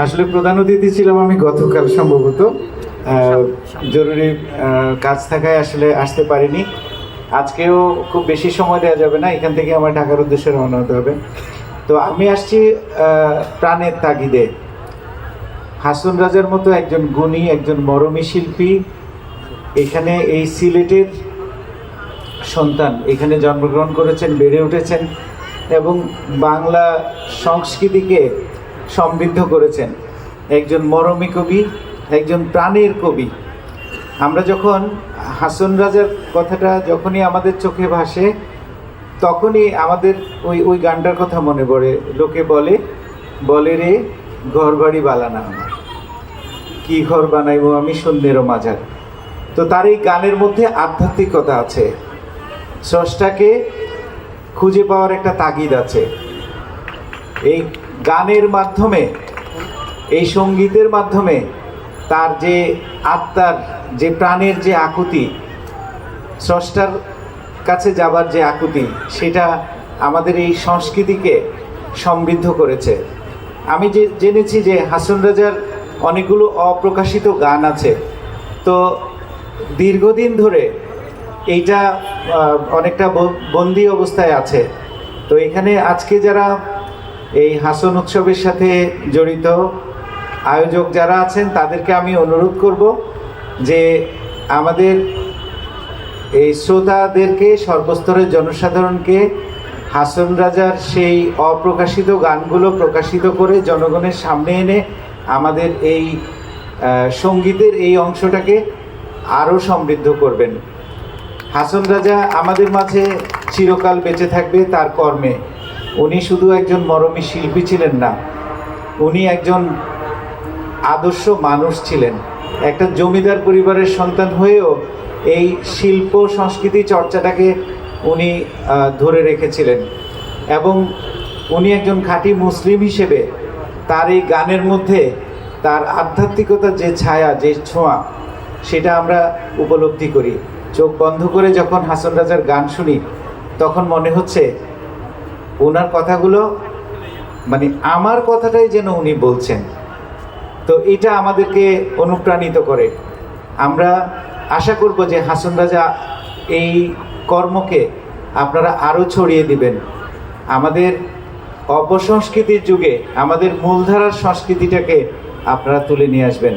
আসলে প্রধান অতিথি ছিলাম আমি গতকাল সম্ভবত। জরুরি কাজ থাকায় আসলে আসতে পারিনি। আজকেও খুব বেশি সময় দেওয়া যাবে না এখান থেকে আমার ঢাকার উদ্দেশ্যে রওনা হতে হবে। তো আমি আসছি প্রাণের তাগিদে। হাসন রাজার মতো একজন গুণী একজন মরমী শিল্পী এখানে এই সিলেটের সন্তান এখানে জন্মগ্রহণ করেছেন বেড়ে উঠেছেন এবং বাংলা সংস্কৃতিকে সমৃদ্ধ করেছেন। একজন মরমী কবি, একজন প্রাণের কবি। আমরা যখন হাসন রাজার কথাটা যখনই আমাদের চোখে ভাসে, তখনই আমাদের ওই ওই গানটার কথা মনে পড়ে। লোকে বলে বলে রে ঘর বাড়ি বালানা আমার। কি ঘর বানাইবো আমি শূন্যেরও মাঝার তো তার এই গানের মধ্যে আধ্যাত্মিকতা আছে। স্রষ্টাকে খুঁজে পাওয়ার একটা তাগিদ আছে। এই গানের মাধ্যমে, এই সঙ্গীতের মাধ্যমে তার যে আত্মার, যে প্রাণের যে আকুতি, স্রষ্টার কাছে যাবার যে আকুতি, সেটা আমাদের এই সংস্কৃতিকে সমৃদ্ধ করেছে। আমি যে জেনেছি যে হাসন রাজার অনেকগুলো অপ্রকাশিত গান আছে। তো দীর্ঘদিন ধরে এইটা অনেকটা বন্দি অবস্থায় আছে। তো এখানে আজকে যারা এই হাসন উৎসবের সাথে জড়িত আয়োজক যারা আছেন, তাদেরকে আমি অনুরোধ করব যে আমাদের এই শ্রোতাদেরকে, সর্বস্তরের জনসাধারণকে হাসন রাজার সেই অপ্রকাশিত গানগুলো প্রকাশিত করে জনগণের সামনে এনে আমাদের এই সঙ্গীতের এই অংশটাকে আরও সমৃদ্ধ করবেন। হাসন রাজা আমাদের মাঝে চিরকাল বেঁচে থাকবে তার কর্মে। উনি শুধু একজন মরমী শিল্পী ছিলেন না, উনি একজন আদর্শ মানুষ ছিলেন। একটা জমিদার পরিবারের সন্তান হয়েও এই শিল্প সংস্কৃতি চর্চাটাকে উনি ধরে রেখেছিলেন এবং উনি একজন খাঁটি মুসলিম হিসেবে তার এই গানের মধ্যে তার আধ্যাত্মিকতার যে ছায়া, যে ছোঁয়া, সেটা আমরা উপলব্ধি করি। চোখ বন্ধ করে যখন হাসন রাজার গান শুনি, তখন মনে হচ্ছে ওনার কথাগুলো মানে আমার কথাটাই যেন উনি বলছেন। তো এটা আমাদেরকে অনুপ্রাণিত করে। আমরা আশা করব যে হাসন রাজা এই কর্মকে আপনারা আরও ছড়িয়ে দিবেন। আমাদের অপসংস্কৃতির যুগে, আমাদের মূলধারার সংস্কৃতিটাকে আপনারা তুলে নিয়ে আসবেন।